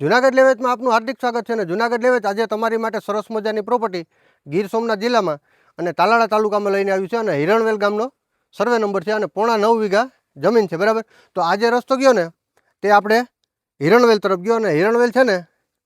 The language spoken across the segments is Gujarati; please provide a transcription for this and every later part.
જુનાગઢ લેવેચમાં આપનું હાર્દિક સ્વાગત છે અને જુનાગઢ લેવેચ આજે તમારી માટે સરસ મજાની પ્રોપર્ટી ગીર સોમનાથ જિલ્લામાં અને તાલાળા તાલુકામાં લઈને આવ્યું છે અને હિરણવેલ ગામનો સર્વે નંબર છે અને પોણા નવ વીઘા જમીન છે, બરાબર? તો આજે રસ્તો ગયો ને, તે આપણે હિરણવેલ તરફ ગયો અને હિરણવેલ છે ને,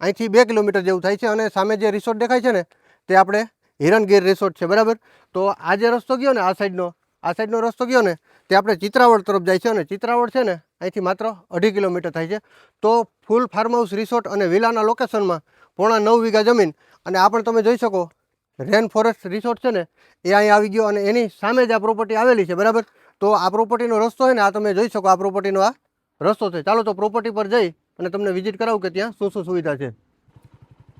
અહીંથી બે કિલોમીટર જેવું થાય છે અને સામે જે રિસોર્ટ દેખાય છે ને, તે આપણે હિરણગીર રિસોર્ટ છે, બરાબર? તો આ જે રસ્તો ગયો ને, આ સાઈડનો આ સાઈડનો રસ્તો ગયો ને, તે આપણે ચિત્રાવડ તરફ જાય છે અને ચિત્રાવડ છે ને, અહીંથી માત્ર અઢી કિલોમીટર થાય છે. તો ફૂલ ફાર્મ હાઉસ રિસોર્ટ અને વિલાના લોકેશનમાં પોણા નવ વીઘા જમીન અને આ પણ તમે જોઈ શકો, રેન ફોરેસ્ટ રિસોર્ટ છે ને, એ અહીં આવી ગયો અને એની સામે જ આ પ્રોપર્ટી આવેલી છે, બરાબર? તો આ પ્રોપર્ટીનો રસ્તો છે ને, આ તમે જોઈ શકો આ પ્રોપર્ટીનો આ રસ્તો છે. ચાલો તો પ્રોપર્ટી પર જઈ અને તમને વિઝિટ કરાવું કે ત્યાં શું શું સુવિધા છે.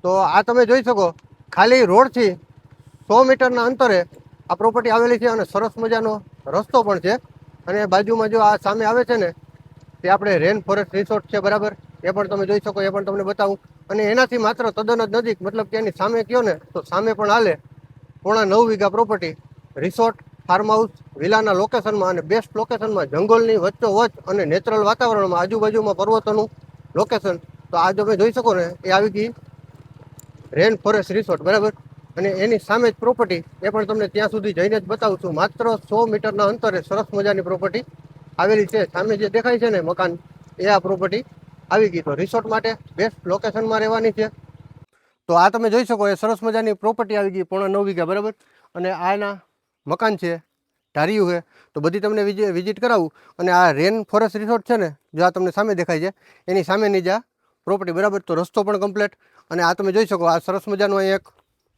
તો આ તમે જોઈ શકો, ખાલી રોડથી સો મીટરના અંતરે આ પ્રોપર્ટી આવેલી છે અને સરસ મજાનો રસ્તો પણ છે. અને બાજુમાં જો આ સામે આવે છે ને, તે આપણે રેન ફોરેસ્ટ રિસોર્ટ છે, બરાબર? એ પણ તમે જોઈ શકો, એ પણ તમને બતાવું. અને એનાથી માત્ર તદ્દન જ નજીક, મતલબ કે એની સામે કયો ને, તો સામે પણ હાલે પોણા નવ વીઘા પ્રોપર્ટી રિસોર્ટ ફાર્મ હાઉસ વિલાના લોકેશનમાં અને બેસ્ટ લોકેશનમાં જંગલની વચ્ચોવચ અને નેચરલ વાતાવરણમાં આજુબાજુમાં પર્વતોનું લોકેશન તો આ તમે જોઈ શકો ને, એ આવી ગઈ રેન ફોરેસ્ટ રિસોર્ટ બરાબર? અને એની સામે જ પ્રોપર્ટી એ પણ તમને ત્યાં સુધી જઈને જ બતાવું છું. માત્ર સો મીટરના અંતરે સરસ મજાની પ્રોપર્ટી આવેલી છે. સામે જે દેખાય છે ને મકાન, એ આ પ્રોપર્ટી આવી ગઈ. તો રિસોર્ટ માટે બેસ્ટ લોકેશનમાં રહેવાની છે. તો આ તમે જોઈ શકો, એ સરસ મજાની પ્રોપર્ટી આવી ગઈ પોણા નવ વીઘા, બરાબર? અને આના મકાન છે, ધાર્યું છે. તો બધી તમને વિઝિ વિઝિટ કરાવું. અને આ રેન ફોરેસ્ટ રિસોર્ટ છે ને, જો આ તમને સામે દેખાય છે, એની સામેની જ આ પ્રોપર્ટી બરાબર? તો રસ્તો પણ કમ્પ્લીટ અને આ તમે જોઈ શકો, આ સરસ મજાનું એક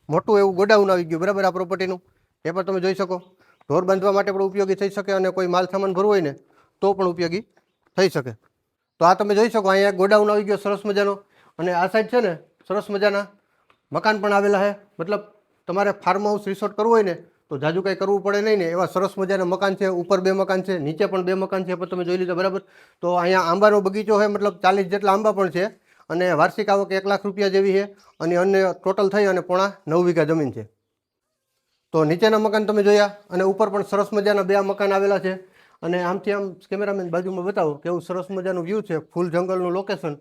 મોટું એવું ગોડાઉન આવી ગયું, બરાબર? આ પ્રોપર્ટીનું એ પણ તમે જોઈ શકો. ઢોર બાંધવા માટે પણ ઉપયોગી થઈ શકે અને કોઈ માલ સામાન ભરવો હોય ને, તો પણ ઉપયોગી થઈ શકે. તો આ તમે જોઈ શકો, અહીંયા ગોડાઉન આવી ગયો સરસ મજાનો. અને આ સાઈડ છે ને, સરસ મજાના મકાન પણ આવેલા છે. મતલબ તમારે ફાર્મ હાઉસ રિસોર્ટ કરવું હોય ને, તો જાજુ કંઈ કરવું પડે નહીં ને. એવા સરસ મજાના મકાન છે, ઉપર બે મકાન છે, નીચે પણ બે મકાન છે પણ તમે જોઈ લીધા, બરાબર? તો અહીંયા આંબાનો બગીચો છે, મતલબ ચાલીસ જેટલા આંબા પણ છે. અને વાર્ષિક આવક એક લાખ રૂપિયા જેવી છે. અને અન્ય ટોટલ થઈ અને પોણા નવ વીઘા જમીન છે. તો નીચેના મકાન તમે જોયા, અને ઉપર પણ સરસ મજાના બે મકાન આવેલા છે. અને આમથી આમ કેમેરામેન બાજુમાં બતાવો કેવું સરસ મજાનું વ્યૂ છે, ફૂલ જંગલનું લોકેશન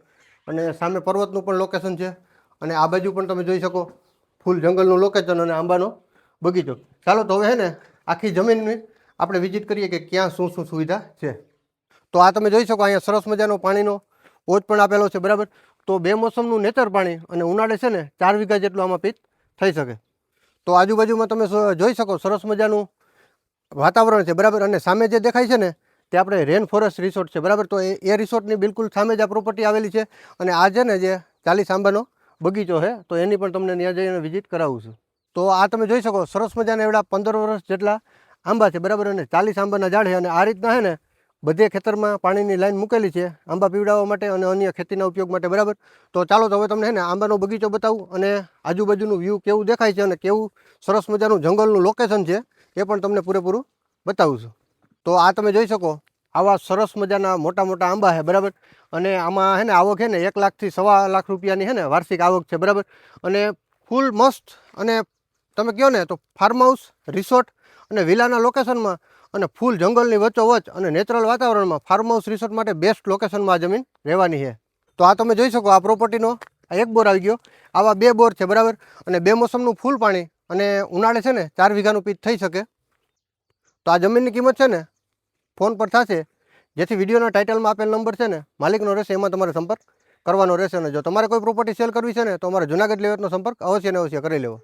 અને સામે પર્વતનું પણ લોકેશન છે. અને આ બાજુ પણ તમે જોઈ શકો ફૂલ જંગલનું લોકેશન અને આંબાનો બગીચો. ચાલો તો હવે હે ને આખી જમીનની આપણે વિઝિટ કરીએ કે ક્યાં શું શું સુવિધા છે. તો આ તમે જોઈ શકો અહીંયા સરસ મજાનો પાણીનો પોચ પણ આપેલો છે, બરાબર? તો બે મોસમનું નેતર પાણી અને ઉનાળે છે ને ચાર વીઘા જેટલું આમાં પીત થઈ શકે. તો આજુબાજુમાં તમે જોઈ શકો સરસ મજાનું વાતાવરણ છે, બરાબર? અને સામે જે દેખાય છે ને, તે આપણે રેન ફોરેસ્ટ રિસોર્ટ છે, બરાબર? તો એ રિસોર્ટની બિલકુલ સામે જ આ પ્રોપર્ટી આવેલી છે. અને આ છે ને જે ચાલીસ આંબાનો બગીચો છે, તો એની પણ તમને ત્યાં જઈને વિઝિટ કરાવું છું. તો આ તમે જોઈ શકો, સરસ મજાના એવડા પંદર વર્ષ જેટલા આંબા છે, બરાબર? અને ચાલીસ આંબાના ઝાડ છે, અને આ રીતના છે ને, બધે ખેતરમાં પાણીની લાઈન મૂકેલી છે, આંબા પીવડાવવા માટે અને અન્ય ખેતીના ઉપયોગ માટે, બરાબર? તો ચાલો, તો હવે તમને છે ને આંબાનો બગીચો બતાવું, અને આજુબાજુનું વ્યૂ કેવું દેખાય છે, અને કેવું સરસ મજાનું જંગલનું લોકેશન છે એ પણ તમને પૂરેપૂરું બતાવું છું. તો આ તમે જોઈ શકો, આવા સરસ મજાના મોટા મોટા આંબા છે, બરાબર? અને આમાં છે ને આવક છે ને એક લાખથી સવા લાખ રૂપિયાની છે ને વાર્ષિક આવક છે, બરાબર? અને ફૂલ મસ્ત અને તમે કહો ને તો ફાર્મ હાઉસ રિસોર્ટ અને વિલાના લોકેશનમાં અને ફૂલ જંગલની વચ્ચોવચ અને નેચરલ વાતાવરણમાં ફાર્મ હાઉસ રિસોર્ટ માટે બેસ્ટ લોકેશનમાં જમીન રહેવાની છે. તો આ તમે જોઈ શકો આ પ્રોપર્ટીનો આ એક બોર આવી ગયો. આવા બે બોર છે, બરાબર? અને બે મોસમનું ફૂલ પાણી અને ઉનાળે છે ને ચાર વીઘાનું પીચ થઈ શકે. તો આ જમીનની કિંમત છે ને ફોન પર થશે. જેથી વિડીયોના ટાઇટલમાં આપેલ નંબર છે ને માલિકનો રહેશે, એમાં તમારે સંપર્ક કરવાનો રહેશે અને જો તમારે કોઈ પ્રોપર્ટી સેલ કરવી છે ને તો અમારે જુનાગઢ લેવેટનો સંપર્ક અવશ્ય ને અવશ્ય કરી લેવો.